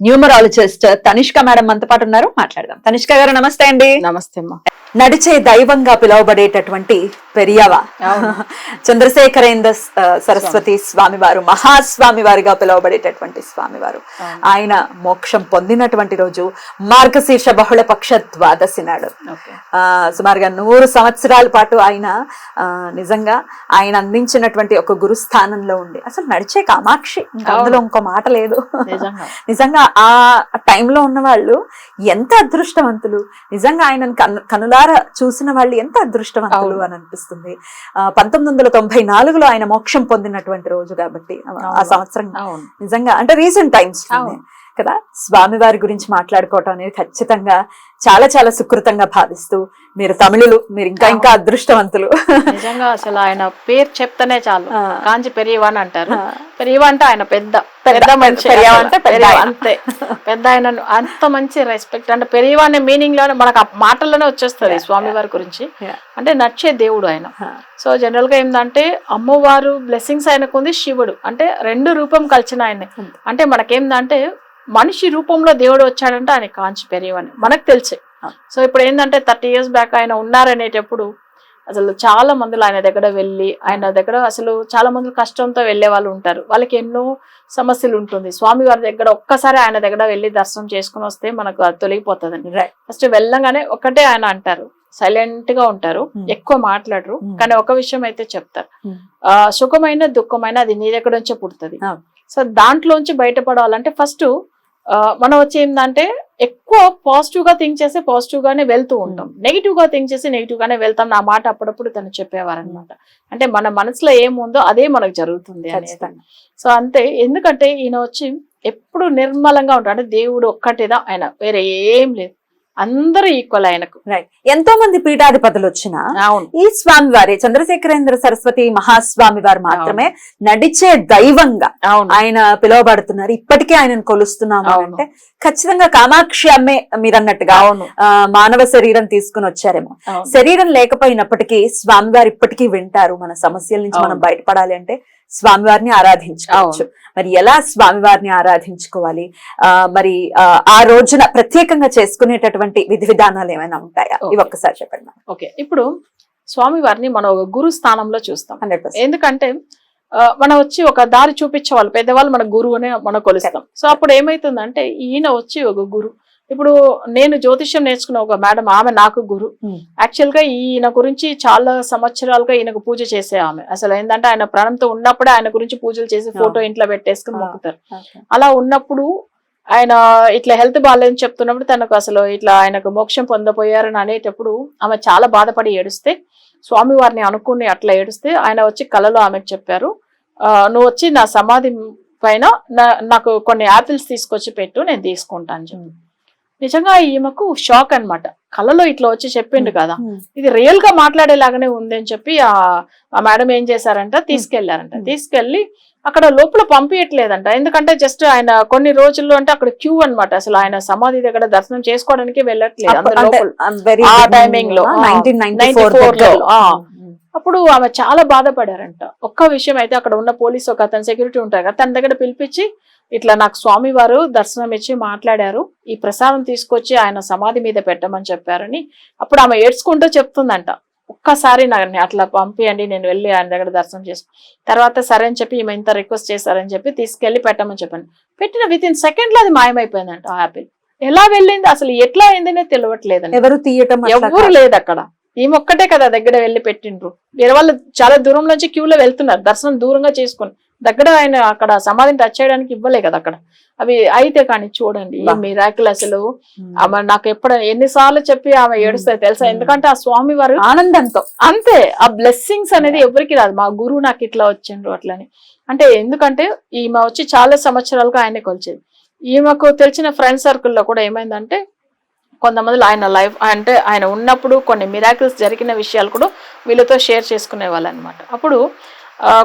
Numerologist Tanishq madam మనతో పాటు ఉన్నారు. మాట్లాడదాం. తనిష్క గారు నమస్తే అండి. నమస్తే అమ్మా. నడిచే దైవంగా పిలువబడేటటువంటి పెరియవ. చంద్రశేఖరేంద్ర సరస్వతి స్వామి. వారు మహాస్వామి వారిగా పిలువబడేటటువంటి స్వామి వారు ఆయన మోక్షం పొందినటువంటి రోజు మార్గశీర్ష బహుళ పక్ష ద్వాదశి నాడు. సుమారుగా నూరు సంవత్సరాల పాటు ఆయన నిజంగా ఆయన అందించినటువంటి ఒక గురు స్థానంలో ఉండి అసలు నడిచే కామాక్షి. అందులో ఇంకో మాట లేదు. నిజంగా ఆ టైంలో ఉన్న వాళ్ళు ఎంత అదృష్టవంతులు నిజంగా ఆయనను కను కనులార చూసిన వాళ్ళు ఎంత అదృష్టవంతులు. అని అనిపిస్తుంది ఆ, పంతొమ్మిది వందల తొంభై నాలుగులో ఆయన మోక్షం పొందినటువంటి రోజు కాబట్టి ఆ-. సంవత్సరం నిజంగా అంటే రీసెంట్ టైమ్స్. కదా స్వామి వారి గురించి మాట్లాడుకోవటం అనేది ఖచ్చితంగా చాలా చాలా సుకృతంగా భావిస్తూ మీరు తమిళులు మీరు ఇంకా ఇంకా అదృష్టవంతులు నిజంగా అసలు ఆయన పేరు చెప్తేనే చాలు. కాంచి పెరియవాన్ అంటారు. పెరియవా అంటే ఆయన పెద్ద పెద్ద, మనిషి. అంతే పెద్ద ఆయన అంత మంచి రెస్పెక్ట్ అంటే పెరియవా అనే మీనింగ్లోనే మనకు ఆ మాటల్లోనే వచ్చేస్తుంది Yeah, స్వామి yeah. వారి గురించి. అంటే నచ్చే దేవుడు ఆయన. సో జనరల్గా ఏంటంటే అమ్మవారు బ్లెస్సింగ్స్ ఆయనకు ఉంది శివుడు అంటే రెండు రూపం కలిసిన ఆయన. అంటే మనకేందంటే మనిషి రూపంలో దేవుడు వచ్చాడంటే ఆయన కాంచి పెరియవని మనకు తెలిసే. సో ఇప్పుడు ఏంటంటే థర్టీ ఇయర్స్ బ్యాక్ ఆయన ఉన్నారనేటప్పుడు అసలు చాలా మందులు ఆయన దగ్గర వెళ్ళి ఆయన దగ్గర అసలు చాలా మంది కష్టంతో వెళ్ళే వాళ్ళు ఉంటారు వాళ్ళకి ఎన్నో సమస్యలు ఉంటుంది స్వామి వారి దగ్గర ఒక్కసారి ఆయన దగ్గర వెళ్ళి దర్శనం చేసుకుని వస్తే మనకు అది తొలగిపోతుందండి. ఫస్ట్ వెళ్ళంగానే ఒకటే ఆయన అంటారు సైలెంట్గా ఉంటారు Hmm. ఎక్కువ మాట్లాడరు Hmm. కానీ ఒక విషయం అయితే చెప్తారు Hmm. ఆ సుఖమైన దుఃఖమైన అది నీ దగ్గర నుంచే పుడుతుంది. సో దాంట్లోంచి బయటపడాలంటే ఫస్ట్ మనం వచ్చి ఏంటంటే ఎక్కువ పాజిటివ్గా థింక్ చేస్తే పాజిటివ్ గానే వెళ్తూ ఉంటాం. నెగిటివ్గా థింక్ చేసి నెగిటివ్ గానే వెళ్తాం. నా మాట అప్పుడప్పుడు తను చెప్పేవారు అనమాట అంటే మన మనసులో ఏముందో అదే మనకు జరుగుతుంది అనేది. సో అంతే. ఎందుకంటే ఈయన వచ్చి ఎప్పుడు నిర్మలంగా ఉంటాడు. అంటే దేవుడు ఒక్కటేదా ఆయన. వేరే ఏం లేదు. అందరూ ఈక్వల్ ఆయనకు. రైట్ ఎంతో మంది పీఠాధిపతులు వచ్చినా ఈ స్వామి వారి చంద్రశేఖరేంద్ర సరస్వతి మహాస్వామి వారు మాత్రమే నడిచే దైవంగా ఆయన పిలువబడుతున్నారు. ఇప్పటికే ఆయనను కొలుస్తున్నాము. అంటే ఖచ్చితంగా కామాక్షి అమ్మే మీరు అన్నట్టుగా మానవ శరీరం తీసుకుని వచ్చారేమో. శరీరం లేకపోయినప్పటికీ స్వామివారు ఇప్పటికీ వింటారు. మన సమస్యల నుంచి మనం. బయటపడాలి అంటే స్వామివారిని ఆరాధించుకోవచ్చు మరి ఎలా స్వామివారిని ఆరాధించుకోవాలి? ఆ మరి ఆ, రోజున ప్రత్యేకంగా చేసుకునేటటువంటి విధి విధానాలు ఏమైనా ఉంటాయా? ఇవి. ఒక్కసారి చెప్పండి ఓకే. ఇప్పుడు స్వామి వారిని మనం ఒక గురు స్థానంలో చూస్తాం. ఎందుకంటే మనం వచ్చి ఒక దారి చూపించే వాళ్ళు పెద్దవాళ్ళు మన గురువునే మనం కొలుస్తాం. సో అప్పుడు ఏమైతుందంటే ఈయన వచ్చి ఒక గురు ఇప్పుడు నేను జ్యోతిష్యం నేర్చుకున్న ఒక మేడం ఆమె నాకు గురు. యాక్చువల్గా ఈయన గురించి చాలా సంవత్సరాలుగా ఈయనకు పూజ చేసే ఆమె. అసలు ఏంటంటే ఆయన ప్రాణంతో ఉన్నప్పుడే ఆయన గురించి పూజలు చేసి ఫోటో ఇంట్లో పెట్టేసుకుని. మొక్కుతారు. అలా ఉన్నప్పుడు ఆయన ఇట్లా హెల్త్ బాగాలేదని చెప్తున్నప్పుడు తనకు అసలు ఇట్లా ఆయనకు మోక్షం పొందపోయారని అనేటప్పుడు ఆమె చాలా బాధపడి ఏడుస్తే స్వామి వారిని అనుకుని అట్లా ఏడుస్తే ఆయన వచ్చి కలలో ఆమెకు చెప్పారు "ఆ, నువ్వు వచ్చి నా సమాధి పైన నా- నాకు కొన్ని యాపిల్స్ తీసుకొచ్చి పెట్టు నేను తీసుకుంటాను చెప్పి నిజంగా ఈమెకు షాక్ అన్నమాట. కలలో ఇట్లా వచ్చి చెప్పిండు కదా. ఇది రియల్గా మాట్లాడేలాగానే ఉంది అని చెప్పి ఆ ఆ మేడం ఏం చేశారంట? తీసుకెళ్ళారంట. తీసుకెళ్ళి అక్కడ లోపల పంపించట్లేదంట ఎందుకంటే జస్ట్ ఆయన కొన్ని రోజుల్లో అంటే అక్కడ క్యూ అన్నమాట. అసలు ఆయన సమాధి దగ్గర దర్శనం చేసుకోవడానికి వెళ్ళట్లేదు ఆ timing లో, ఆ, 94 లో, ఆ. అప్పుడు ఆమె చాలా బాధపడారంట. ఒక్క విషయం అయితే అక్కడ ఉన్న పోలీస్ ఒక అతను సెక్యూరిటీ ఉంటారు కదా తన దగ్గర పిలిపించి ఇట్లా నాకు స్వామి వారు దర్శనం ఇచ్చి మాట్లాడారు. ఈ ప్రసాదం తీసుకొచ్చి ఆయన సమాధి మీద పెట్టమని చెప్పారని అప్పుడు ఆమె ఏడ్చుకుంటూ చెప్తుందంట. ఒక్కసారి నాకు అట్లా పంపియండి నేను వెళ్ళి ఆయన దగ్గర దర్శనం చేసుకు. తర్వాత సరే అని చెప్పి ఈమె ఇంత రిక్వెస్ట్ చేశారని చెప్పి తీసుకెళ్ళి పెట్టమని చెప్పాను. పెట్టిన విత్ ఇన్ సెకండ్లో అది మాయమైపోయిందంట ఆ యాపిల్. ఎలా వెళ్ళింది అసలు ఎట్లా అయిందనే తెలియట్లేదండి ఎవరు తీయటం కాదు. లేదు అక్కడ ఈమె ఒక్కటే కదా దగ్గర వెళ్ళి పెట్టిండ్రు. వేరే వాళ్ళు చాలా దూరం నుంచి క్యూలో వెళ్తున్నారు. దర్శనం దూరంగా చేసుకుని. దగ్గర ఆయన అక్కడ సమాధిని టచ్ చేయడానికి ఇవ్వలే కదా అక్కడ. అవి అయితే కానీ చూడండి. మిరాకిల్ అసలు. ఆమె నాకు ఎప్పుడు ఎన్నిసార్లు చెప్పి ఆమె ఏడుస్తాయి తెలుసా. ఎందుకంటే ఆ స్వామి వారు ఆనందంతో. అంతే ఆ బ్లెస్సింగ్స్ అనేది ఎవరికి రాదు. మా గురువు నాకు ఇట్లా వచ్చిండ్రు అట్లని. అంటే ఎందుకంటే ఈమె వచ్చి చాలా సంవత్సరాలుగా ఆయనే కొలిచేది. ఈమెకు తెలిసిన ఫ్రెండ్ సర్కిల్లో కూడా ఏమైందంటే కొంతమంది ఆయన లైఫ్ అంటే ఆయన ఉన్నప్పుడు కొన్ని మిరాకిల్స్ జరిగిన విషయాలు కూడా వీళ్ళతో షేర్ చేసుకునే వాళ్ళు అనమాట అప్పుడు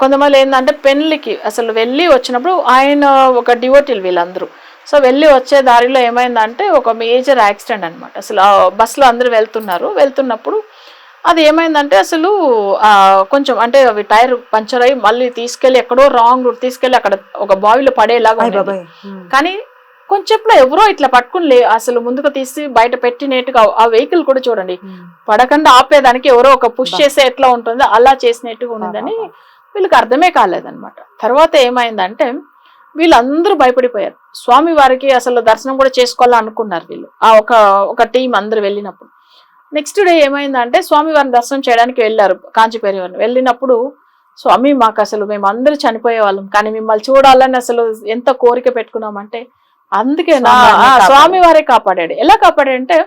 కొంతమంది ఏంటంటే పెళ్ళికి అసలు వెళ్ళి వచ్చినప్పుడు ఆయన ఒక డివోటీలు వీళ్ళందరూ. సో వెళ్ళి వచ్చే దారిలో ఏమైందంటే ఒక మేజర్ యాక్సిడెంట్ అనమాట. అసలు బస్సులో అందరూ వెళ్తున్నారు. వెళ్తున్నప్పుడు అది ఏమైందంటే అసలు కొంచెం అంటే అవి టైర్ పంచర్ అయ్యి మళ్ళీ తీసుకెళ్ళి ఎక్కడో రాంగ్ రూట్ తీసుకెళ్ళి అక్కడ ఒక బావిలో పడేలాగా. కానీ కొంచెంలో ఎవరో ఇట్లా పట్టుకుని లే అసలు ముందుకు తీసి బయట పెట్టినట్టుగా ఆ వెహికల్ కూడా చూడండి. పడకుండా ఆపేదానికి ఎవరో ఒక పుష్ బా. చేస్తే ఎట్లా ఉంటుందో అలా చేసినట్టుగా ఉన్నదని వీళ్ళకి అర్థమే కాలేదన్నమాట. తర్వాత ఏమైందంటే వీళ్ళందరూ భయపడిపోయారు. స్వామి వారికి అసలు దర్శనం కూడా చేసుకోవాలని అనుకున్నారు వీళ్ళు. ఆ ఒక ఒక టీం అందరు వెళ్ళినప్పుడు. నెక్స్ట్ డే ఏమైందంటే స్వామి వారిని దర్శనం చేయడానికి వెళ్ళారు కాంచీపేరి. వారిని వెళ్ళినప్పుడు స్వామి మాకు అసలు మేము అందరూ చనిపోయే వాళ్ళం కానీ మిమ్మల్ని చూడాలని అసలు ఎంత కోరిక పెట్టుకున్నామంటే అందుకే. స్వామి వారే కాపాడాడు. ఎలా కాపాడాడు. అంటే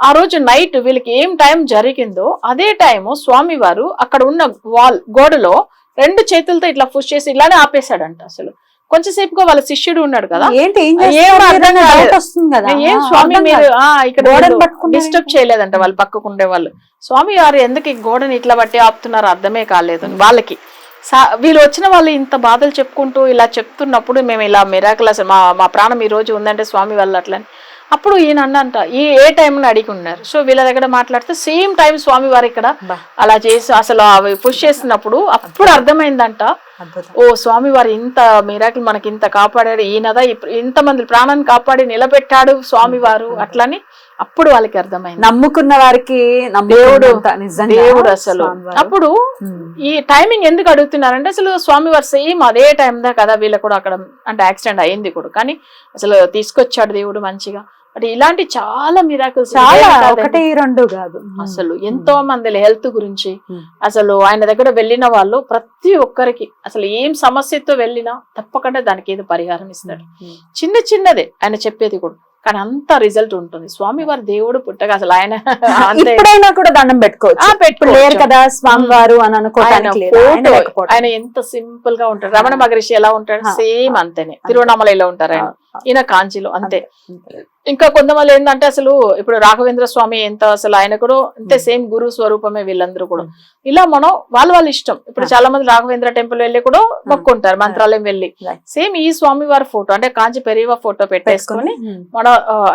ఆ రోజు నైట్ వీళ్ళకి ఏం టైం జరిగిందో అదే టైము స్వామి వారు అక్కడ ఉన్న వాల్ గోడలో రెండు చేతులతో ఇట్లా పుష్ చేసి ఇలానే ఆపేశాడంట అసలు. కొంచెంసేపుగా వాళ్ళ శిష్యుడు ఉన్నాడు కదా. ఏం స్వామి మీరు ఇక్కడ డిస్టర్బ్? చేయలేదంట వాళ్ళు పక్కకు ఉండే వాళ్ళు స్వామి వారు ఎందుకు ఈ గోడని ఇట్లా బట్టి ఆపుతున్నారు అర్థమే కాలేదు వాళ్ళకి. సా- వీళ్ళు వచ్చిన వాళ్ళు ఇంత బాధలు చెప్పుకుంటూ ఇలా చెప్తున్నప్పుడు మేము ఇలా మిరాకులు అసలు మా మా ప్రాణం ఈ రోజు ఉందంటే స్వామి వాళ్ళు అట్లా అని. అప్పుడు ఈయన అన్నంట ఈ ఏ టైం అడిగి ఉన్నారు సో వీళ్ళ దగ్గర మాట్లాడితే సేమ్ టైం స్వామి వారు ఇక్కడ అలా చేసి అసలు అవి పుష్ చేస్తున్నప్పుడు అప్పుడు అర్థమైందంట ఓ స్వామి వారు ఇంత మిరాకిల్ మనకి ఇంత కాపాడాడు. ఈయనదా ఇంతమంది ప్రాణాన్ని కాపాడి నిలబెట్టాడు స్వామి వారు అట్లని అప్పుడు వాళ్ళకి అర్థమైంది. నమ్ముకున్న వారికి దేవుడు దేవుడు అసలు. అప్పుడు. ఈ టైమింగ్ ఎందుకు అడుగుతున్నారంటే అసలు స్వామి వారు సేమ్ అదే టైం దా కదా వీళ్ళకి కూడా అక్కడ అంటే యాక్సిడెంట్ అయింది కూడా. కానీ అసలు తీసుకొచ్చాడు దేవుడు మంచిగా. అంటే ఇలాంటి చాలా మిరాకిల్స్ చాలా ఒకటి రెండు కాదు. అసలు ఎంతో మంది హెల్త్ గురించి. అసలు ఆయన దగ్గర వెళ్ళిన వాళ్ళు ప్రతి ఒక్కరికి అసలు ఏం సమస్యతో వెళ్ళినా తప్పకుండా దానికి ఏదో పరిహారం ఇస్తాడు. చిన్న చిన్నదే ఆయన చెప్పేది కూడా. కానీ అంత రిజల్ట్ ఉంటుంది. స్వామి వారి దేవుడు పుట్టగా అసలు ఆయన అంతే. ఇప్పుడైనా కూడా దండం పెట్టుకోవచ్చు. లేరు కదా స్వామి వారు అని ఆయన అనుకోవడానికి. ఆయన ఎంత సింపుల్గా ఉంటాడు. రమణ మహర్షి ఎలా ఉంటాడు? సేమ్ అంతేనే. తిరువణామలలో ఉంటారు ఆయన. ఈయన కాంచీలో అంతే. ఇంకా కొంతమంది ఏంటంటే అసలు ఇప్పుడు రాఘవేంద్ర స్వామి ఎంత అసలు ఆయన కూడా అంతే సేమ్ గురు స్వరూపమే వీళ్ళందరూ కూడా ఇలా మనం వాళ్ళ వాళ్ళ ఇష్టం ఇప్పుడు. చాలా మంది రాఘవేంద్ర టెంపుల్ వెళ్ళి కూడా మొక్కుంటారు మంత్రాలయం వెళ్ళి. సేమ్ ఈ స్వామి వారి ఫోటో అంటే కాంచి పెరివ ఫోటో పెట్టేసుకొని. మన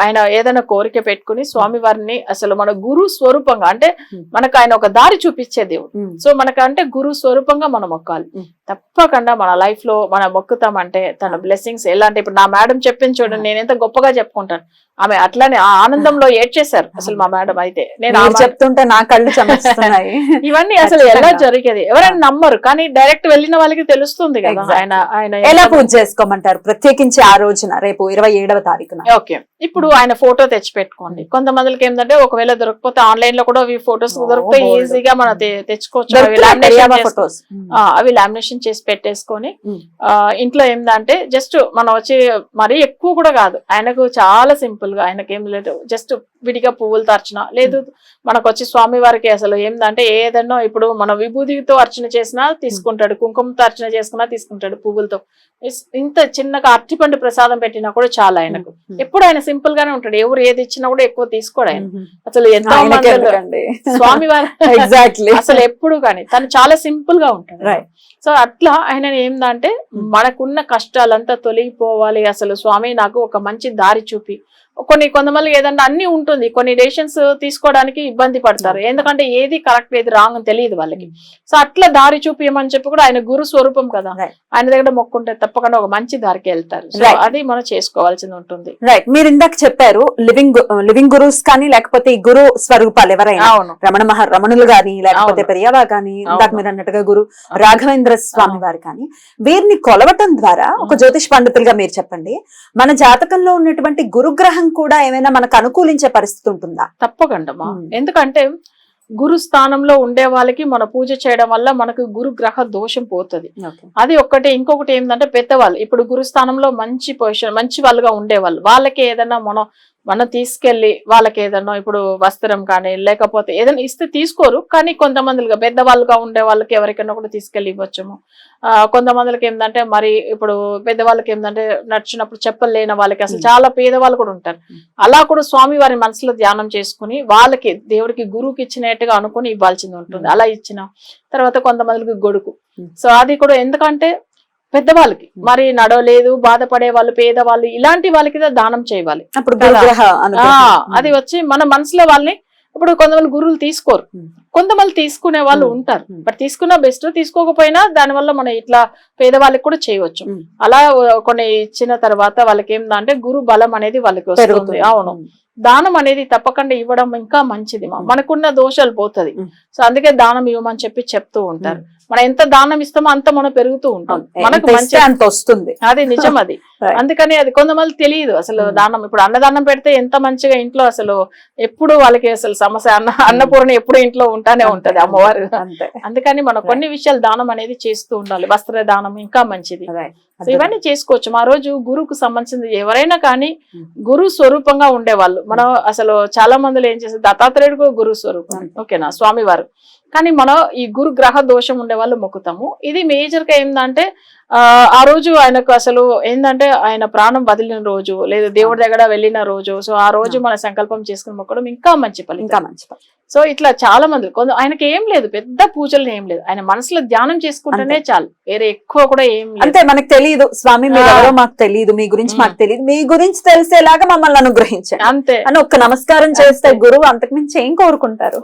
ఆయన ఏదైనా కోరిక పెట్టుకుని స్వామి వారిని అసలు మన గురు స్వరూపంగా అంటే. మనకు ఆయన ఒక దారి చూపించే దేవుడు. సో మనకు అంటే గురు స్వరూపంగా మనం మొక్కాలి. తప్పకుండా మన లైఫ్లో మనం మొక్కుతామంటే తన బ్లెస్సింగ్స్ ఎలా అంటే ఇప్పుడు నా మేడం చెప్పింది చూడండి నేను ఎంత గొప్పగా చెప్పుకుంటాను ఆమె అట్లానే ఆ ఆనందంలో ఏడ్చేశారు అసలు మా మేడం అయితే. నేను చెప్తుంటే నా కళ్ళు చెమరుస్తున్నాయి ఇవన్నీ అసలు ఎలా. జరిగేది? ఎవరైనా నమ్మరు కానీ డైరెక్ట్ వెళ్ళిన వాళ్ళకి తెలుస్తుంది కదా. ఆయన ఆయన ఎలా పూజ చేసుకోమంటారు? ప్రత్యేకించి ఆ రోజున రేపు ఇరవై ఏడవ తారీఖున. ఓకే. ఇప్పుడు ఆయన ఫోటో తెచ్చి పెట్టుకోండి కొంతమందికి ఏంటంటే ఒకవేళ దొరకపోతే ఆన్లైన్లో కూడా అవి ఫొటోస్ దొరికితే. ఈజీగా మనం తెచ్చుకోవచ్చు. అవి ఆ, అవి లామినేషన్ చేసి పెట్టేసుకొని ఇంట్లో ఏంటంటే జస్ట్ మనం వచ్చి మరీ ఎక్కువ కూడా కాదు. ఆయనకు చాలా సింపుల్గా ఆయనకి ఏం లేదు. జస్ట్ విడిగా పువ్వులతో అర్చన లేదు మనకు వచ్చి స్వామి వారికి అసలు ఏంటంటే ఏదన్నా ఇప్పుడు మన విభూతితో అర్చన చేసినా తీసుకుంటాడు. కుంకుమతో అర్చన చేసుకున్నా తీసుకుంటాడు పువ్వులతో. ఇంత చిన్నగా అరటిపండు ప్రసాదం పెట్టినా కూడా చాలా ఆయనకు. ఎప్పుడు ఆయన సింపుల్ గానే ఉంటాడు. ఎవరు ఏది ఇచ్చినా కూడా ఎక్కువ తీసుకోడు ఆయన. అసలు ఎంతో స్వామి వారి ఎగ్జాక్ట్లీ అసలు ఎప్పుడు కానీ తను చాలా సింపుల్గా ఉంటాడు. సో అట్లా ఆయన ఏందంటే మనకున్న కష్టాలంతా తొలగిపోవాలి. అసలు స్వామి నాకు ఒక మంచి దారి చూపి కొన్ని కొంతమంది ఏదన్నా అన్ని ఉంటుంది కొన్ని డెసిషన్స్ తీసుకోవడానికి ఇబ్బంది పడతారు ఎందుకంటే ఏది కరెక్ట్ ఏది రాంగ్ అని తెలియదు వాళ్ళకి సో అట్లా దారి చూపించమని చెప్పి కూడా ఆయన గురు స్వరూపం కదా. ఆయన దగ్గర మొక్కుంటే తప్పకుండా ఒక మంచి దారికి వెళ్తారు. అది మనం చేసుకోవాల్సింది ఉంటుంది రైట్ మీరు ఇందాక చెప్పారు లివింగ్ లివింగ్ గురుస్ కానీ లేకపోతే ఈ గురు స్వరూపాలు ఎవరైనా అవును రమణ మహా రమణులు గాని లేకపోతే. పెరియవా గాని ఇందాక. మీరు అన్నట్టుగా గురు రాఘవేంద్ర స్వామి. వారు కానీ వీరిని కొలవటం ద్వారా ఒక. జ్యోతిష్ పండితులుగా మీరు చెప్పండి మన జాతకంలో ఉన్నటువంటి గురుగ్రహం కూడా ఏమైనా మనకు అనుకూలించే పరిస్థితి ఉంటుందా? తప్పకుండా. ఎందుకంటే గురు స్థానంలో ఉండే వాళ్ళకి మన పూజ చేయడం వల్ల మనకు గురు గ్రహ దోషం పోతుంది. అది ఒక్కటి ఇంకొకటి ఏంటంటే పెద్దవాళ్ళు ఇప్పుడు గురుస్థానంలో మంచి పొజిషన్ మంచి వాళ్ళుగా ఉండేవాళ్ళు. వాళ్ళకి ఏదైనా మనం మనం తీసుకెళ్ళి వాళ్ళకి ఏదన్నా ఇప్పుడు వస్త్రం కానీ లేకపోతే ఏదైనా ఇస్తే తీసుకోరు కానీ కొంతమందిగా పెద్దవాళ్ళుగా ఉండే వాళ్ళకి ఎవరికైనా కూడా తీసుకెళ్ళి ఇవ్వచ్చుము కొంతమందికి ఏంటంటే మరి ఇప్పుడు పెద్దవాళ్ళకి ఏంటంటే నడిచినప్పుడు చెప్పలు లేని వాళ్ళకి అసలు. చాలా పేదవాళ్ళు కూడా ఉంటారు. అలా కూడా స్వామి వారి మనసులో ధ్యానం చేసుకుని వాళ్ళకి దేవుడికి గురువుకి ఇచ్చినట్టుగా అనుకుని ఇవ్వాల్సింది ఉంటుంది. అలా ఇచ్చిన తర్వాత కొంతమందికి గొడుగు Hmm. సో అది కూడా ఎందుకంటే పెద్దవాళ్ళకి. మరి నడవలేదు బాధపడే వాళ్ళు పేదవాళ్ళు ఇలాంటి వాళ్ళకి దానం చేయాలి అప్పుడు. అది వచ్చి మన మనసులో వాళ్ళని ఇప్పుడు కొంతమంది గురువులు తీసుకోరు. కొంతమంది తీసుకునే వాళ్ళు. ఉంటారు. బట్ తీసుకున్న బెస్ట్ తీసుకోకపోయినా దానివల్ల మనం ఇట్లా పేదవాళ్ళకి కూడా చేయవచ్చు. అలా కొన్ని ఇచ్చిన తర్వాత వాళ్ళకి ఏంటంటే గురు బలం అనేది వాళ్ళకి వస్తుంది అవును దానం అనేది తప్పకుండా ఇవ్వడం ఇంకా మంచిది. మనకున్న దోషాలు పోతది. సో అందుకే దానం ఇవ్వమని చెప్పి చెప్తూ ఉంటారు మనం ఎంత దానం ఇస్తామో అంత మనం పెరుగుతూ ఉంటాం. మనకు మంచి అంత వస్తుంది. అది నిజం అది. అందుకని అది కొంతమంది తెలియదు అసలు Hmm. దానం. ఇప్పుడు అన్నదానం పెడితే ఎంత మంచిగా ఇంట్లో అసలు ఎప్పుడు వాళ్ళకి అసలు సమస్య అన్న అన్నపూర్ణ ఎప్పుడు ఇంట్లో ఉంటానే ఉంటది అమ్మవారు. అంతే. అందుకని మనం కొన్ని విషయాలు దానం అనేది చేస్తూ ఉండాలి. వస్త్ర దానం ఇంకా మంచిది. ఇవన్నీ చేసుకోవచ్చు. మా రోజు గురువుకు సంబంధించింది ఎవరైనా కానీ Hmm. గురు స్వరూపంగా ఉండేవాళ్ళు. మనం అసలు చాలా మందిలో ఏం చేస్తారు? దత్తాత్రేయుడు గురు స్వరూపం. Hmm. ఓకేనా? స్వామివారు. కానీ మనం ఈ గురు గ్రహ దోషం ఉండే వాళ్ళు మొక్కుతాము. ఇది మేజర్గా ఏంటంటే ఆ రోజు ఆయనకు అసలు ఏంటంటే ఆయన ప్రాణం వదిలిన రోజు లేదా దేవుడి దగ్గర వెళ్ళిన రోజు. సో ఆ రోజు మన సంకల్పం చేసుకుని మొక్కడం ఇంకా మంచి ఇంకా ఫలితం మంచి పని. సో ఇట్లా చాలా మంది కొంత ఆయనకి ఏం లేదు పెద్ద పూజలు ఏం లేదు. ఆయన మనసులో ధ్యానం చేసుకుంటేనే చాలు. వేరే ఎక్కువ కూడా ఏం అంతే మనకు తెలియదు స్వామి మాకు తెలియదు మీ గురించి. మాకు తెలియదు మీ గురించి తెలిసేలాగా మమ్మల్ని అనుగ్రహించండి. అంతే. అని ఒక్క నమస్కారం చేస్తే. గురువు అంతకుమించి ఏం కోరుకుంటారు.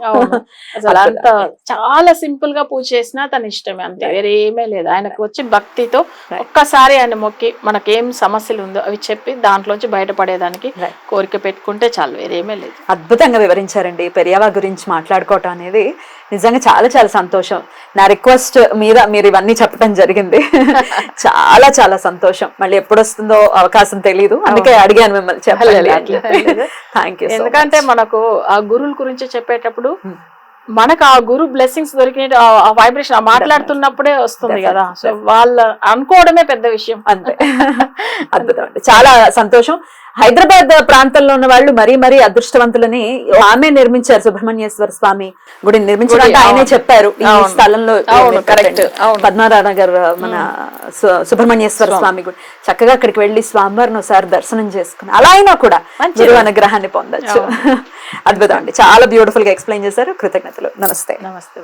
అసలు అంత. చాలా సింపుల్గా పూజ చేసినా తన ఇష్టమే అంతే. వేరే ఏమీ లేదు. ఆయనకు వచ్చి భక్తితో Right. ఒక్కసారి ఆయన మొక్కి మనకేం సమస్యలు ఉందో అవి చెప్పి దాంట్లోంచి బయటపడేదానికి. కోరిక పెట్టుకుంటే చాలు వేరేమీ లేదు. అద్భుతంగా వివరించారండి. పెరియావా గురించి మాట్లాడుకోవటం అనేది నిజంగా చాలా చాలా సంతోషం. నా రిక్వెస్ట్ మీద మీరు ఇవన్నీ చెప్పడం జరిగింది. చాలా చాలా సంతోషం. మళ్ళీ ఎప్పుడు వస్తుందో అవకాశం తెలియదు అందుకే అడిగాను మిమ్మల్ని చెప్పలేదు లేదు. థ్యాంక్ యూ ఎందుకంటే మనకు ఆ గురువుల గురించి చెప్పేటప్పుడు Hmm. మనకు ఆ గురు బ్లెస్సింగ్స్ దొరికిన ఆ వైబ్రేషన్ వస్తున్నప్పుడే వస్తుంది కదా. సో వాళ్ళ అనుకోవడమే పెద్ద విషయం. అంతే. అద్భుతం చాలా సంతోషం. హైదరాబాద్ ప్రాంతంలో ఉన్న వాళ్ళు మరీ మరీ అదృష్టవంతులని ఆమె నిర్మించారు సుబ్రహ్మణ్యేశ్వర స్వామి గుడి నిర్మించడం గుడి, ఆయనే. చెప్పారు ఈ. స్థలంలో కరెక్ట్ పద్మారావు నగర్ మన సుబ్రహ్మణ్యేశ్వర స్వామి. గుడి. చక్కగా అక్కడికి వెళ్ళి స్వామివారిని ఒకసారి దర్శనం చేసుకుని అలా అయినా కూడా. గురువు అనుగ్రహాన్ని పొందొచ్చు. అద్భుతం అండి. చాలా బ్యూటిఫుల్గా ఎక్స్ప్లెయిన్ చేశారు. కృతజ్ఞతలు. నమస్తే. నమస్తే.